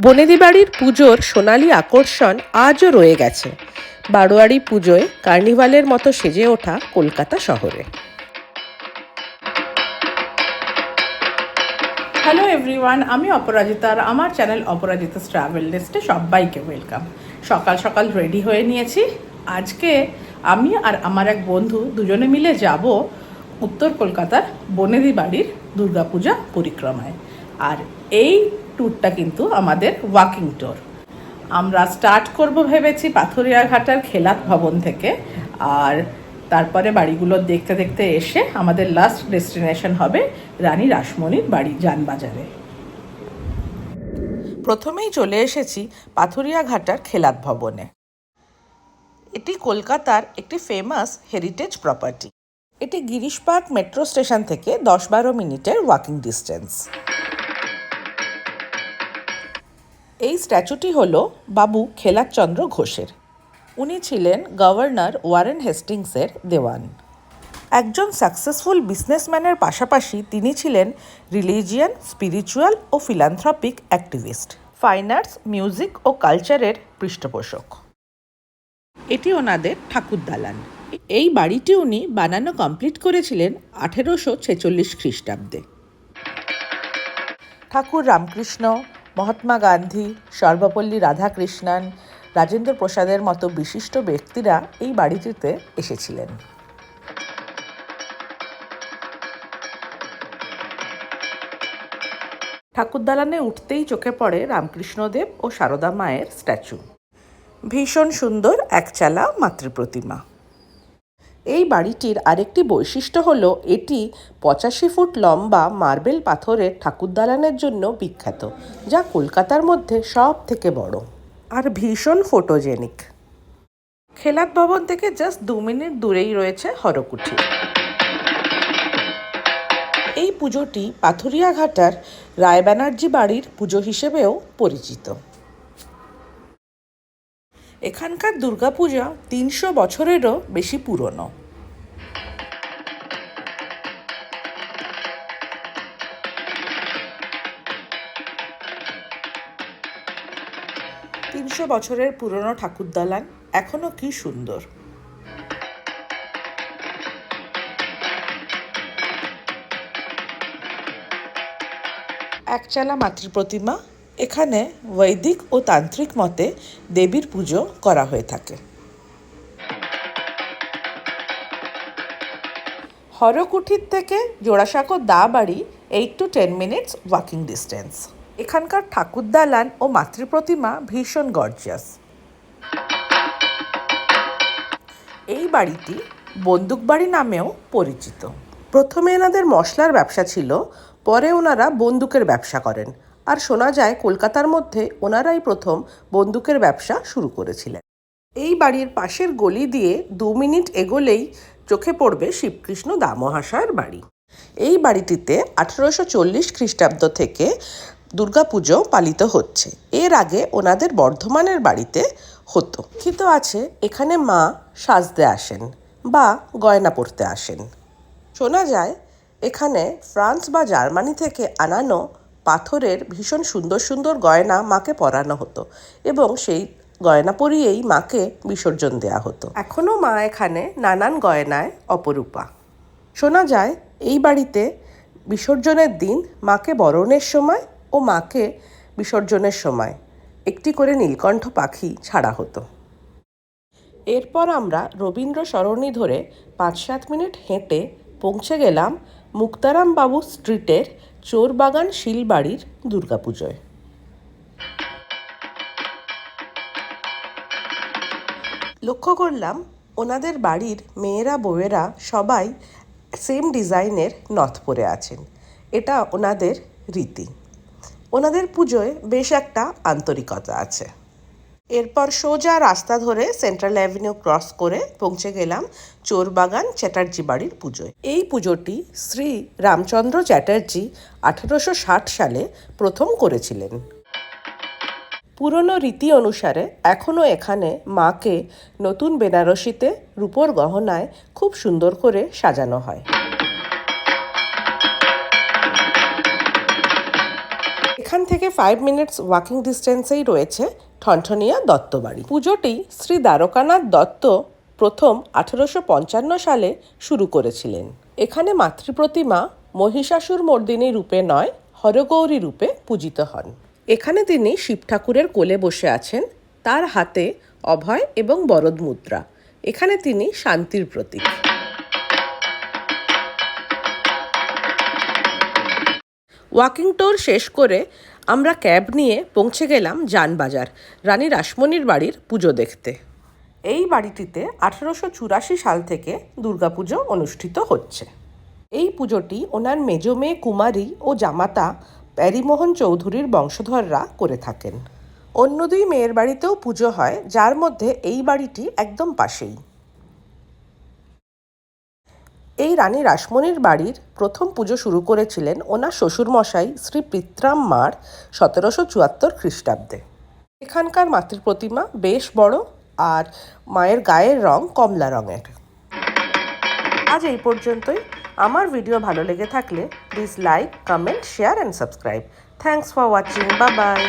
বনেদি বাড়ির পুজোর সোনালি আকর্ষণ আজও রয়ে গেছে। বারোয়ারি পুজোয় কার্নিভালের মতো সেজে ওঠা কলকাতা শহরে। হ্যালো এভরিওয়ান আমি অপরাজিতা আর আমার চ্যানেল অপরাজিতা ট্রাভেল লিস্টে সবাইকে ওয়েলকাম। সকাল সকাল রেডি হয়ে নিয়েছি। আজকে আমি আর আমার এক বন্ধু দুজনে মিলে যাব উত্তর কলকাতার বনেদি বাড়ির দুর্গাপূজা পরিক্রমায়। আর এই ট্যুরটা কিন্তু আমাদের ওয়াকিং ট্যুর আমরা স্টার্ট করব ভেবেছি পাথরিয়া ঘাটার খেলাত ভবন থেকে, আর তারপরে বাড়িগুলো দেখতে দেখতে এসে আমাদের লাস্ট ডেস্টিনেশন হবে রানী রাসমণির বাড়ি যানবাজারে। প্রথমেই চলে এসেছি পাথুরিয়া ঘাটার খেলাত ভবনে। এটি কলকাতার একটি ফেমাস হেরিটেজ প্রপার্টি এটি গিরিশ পার্ক মেট্রো স্টেশন থেকে দশ বারো মিনিটের ওয়াকিং ডিস্টেন্স এই স্ট্যাচুটি হল বাবু খেলাচন্দ্র ঘোষের। উনি ছিলেন গভর্নর ওয়ারেন হেস্টিংসের দেওয়ান। একজন সাকসেসফুল বিজনেসম্যানের পাশাপাশি তিনি ছিলেন রিলিজিয়ান, স্পিরিচুয়াল ও philanthropic activist, fine arts, music ও কালচারের পৃষ্ঠপোষক। এটি ওনাদের ঠাকুর দালান এই বাড়িটি উনি বানানো কমপ্লিট করেছিলেন আঠেরোশো ছেচল্লিশ খ্রিস্টাব্দে। ঠাকুর রামকৃষ্ণ মহাত্মা গান্ধী, সর্বপল্লী রাধাকৃষ্ণন, রাজেন্দ্র প্রসাদের মতো বিশিষ্ট ব্যক্তিরা এই বাড়িটিতে এসেছিলেন। ঠাকুর দালানে উঠতেই চোখে পড়ে রামকৃষ্ণদেব ও সারদা মায়ের স্ট্যাচু। ভীষণ সুন্দর একচালা মাতৃপ্রতিমা। এই বাড়িটির আরেকটি বৈশিষ্ট্য হলো, এটি পঁচাশি ফুট লম্বা মার্বেল পাথরের ঠাকুর দালানের জন্য বিখ্যাত, যা কলকাতার মধ্যে সব থেকে বড়। আর ভীষণ ফটোজেনিক। খেলাত ভবন থেকে জাস্ট দু মিনিট দূরেই রয়েছে হরকুঠি। এই পুজোটি পাথুরিয়া ঘাটার রায় ব্যানার্জি বাড়ির পুজো হিসেবেও পরিচিত। এখানকার দুর্গাপূজা তিনশো বছরেরও বেশি পুরনো। তিনশো বছরের পুরনো ঠাকুর দালান এখনও কি সুন্দর? একচালা মাতৃপ্রতিমা এখানে বৈদিক ও তান্ত্রিক মতে দেবীর পুজো করা হয়ে থাকে। হরকুঠির থেকে জোড়াসাঁকো দা বাড়ি eight to ten minutes walking distance এখানকার ঠাকুর দালান ও মাতৃপ্রতিমা ভীষণ গর্জিয়াস এই বাড়িটি বন্দুক বাড়ি নামেও পরিচিত। প্রথমে এনাদের মশলার ব্যবসা ছিল, পরে ওনারা বন্দুকের ব্যবসা করেন। আর শোনা যায়, কলকাতার মধ্যে ওনারাই প্রথম বন্দুকের ব্যবসা শুরু করেছিলেন। এই বাড়ির পাশের গলি দিয়ে দু মিনিট এগোলেই চোখে পড়বে শিবকৃষ্ণ দামহাসার বাড়ি। এই বাড়িটিতে আঠেরোশো চল্লিশ খ্রিস্টাব্দ থেকে দুর্গাপুজো পালিত হচ্ছে। এর আগে ওনাদের বর্ধমানের বাড়িতে হতো। খিত আছে, এখানে মা সাজতে আসেন বা গয়না পরতে আসেন। শোনা যায়, এখানে ফ্রান্স বা জার্মানি থেকে আনানো পাথরের ভীষণ সুন্দর সুন্দর গয়না মাকে পরানো হতো এবং সেই গয়না পরিয়েই মাকে বিসর্জন দেয়া হতো। এখনও মা এখানে নানান গয়নায় অপরূপা। শোনা যায়, এই বাড়িতে বিসর্জনের দিন মাকে বরণের সময় ও মাকে বিসর্জনের সময় একটি করে নীলকণ্ঠ পাখি ছাড়া হতো। এরপর আমরা রবীন্দ্র সরণি ধরে পাঁচ সাত মিনিট হেঁটে পৌঁছে গেলাম মুক্তারাম বাবু স্ট্রিটের চোরবাগান শিলবাড়ির দুর্গাপুজোয়। লক্ষ্য করলাম ওনাদের বাড়ির মেয়েরা, বউয়েরা সবাই সেম ডিজাইনের নথ পরে আছেন। এটা ওনাদের রীতি। ওনাদের পুজোয় বেশ একটা আন্তরিকতা আছে। এরপর সোজা রাস্তা ধরে সেন্ট্রাল অ্যাভিনিউ ক্রস করে পৌঁছে গেলাম চোরবাগান চ্যাটার্জি বাড়ির পুজোয়। এই পুজোটি শ্রী রামচন্দ্র চ্যাটার্জি আঠেরোশো সালে প্রথম করেছিলেন। পুরনো রীতি অনুসারে এখনও এখানে মাকে নতুন বেনারসিতে রূপোর গহনায় খুব সুন্দর করে সাজানো হয়। এখান থেকে ফাইভ মিনিটস ওয়াকিং ডিস্টেন্সেই রয়েছে ঠনঠনিয়া দত্ত বাড়ি পুজোটি শ্রী দ্বারকানাথ দত্ত প্রথম আঠেরোশো পঞ্চান্ন সালে শুরু করেছিলেন। এখানে মাতৃপ্রতিমা মহিষাসুর মর্দিনী রূপে নয়, হরগৌরী রূপে পূজিত হন। এখানে তিনি শিব ঠাকুরের কোলে বসে আছেন, তার হাতে অভয় এবং বরদ মুদ্রা। এখানে তিনি শান্তির প্রতীক। ওয়াকিং ট্যুর শেষ করে আমরা ক্যাব নিয়ে পৌঁছে গেলাম জানবাজার রানী রাসমণির বাড়ির পুজো দেখতে। এই বাড়িটিতে আঠারোশো চুরাশি সাল থেকে দুর্গাপুজো অনুষ্ঠিত হচ্ছে। এই পুজোটি ওনার মেজ মেয়ে কুমারী ও জামাতা প্যারিমোহন চৌধুরীর বংশধররা করে থাকেন। অন্য দুই মেয়ের বাড়িতেও পুজো হয়, যার মধ্যে এই বাড়িটি একদম পাশেই। এই রানী রাসমণির বাড়ির প্রথম পুজো শুরু করেছিলেন ওনার শ্বশুরমশাই শ্রী পিত্রাম মার সতেরোশো চুয়াত্তর খ্রিস্টাব্দে। এখানকার মাতৃপ্রতিমা বেশ বড় আর মায়ের গায়ের রং কমলা রঙের। আজ এই পর্যন্তই। আমার ভিডিও ভালো লেগে থাকলে please like comment share and subscribe thanks for watching বা বাই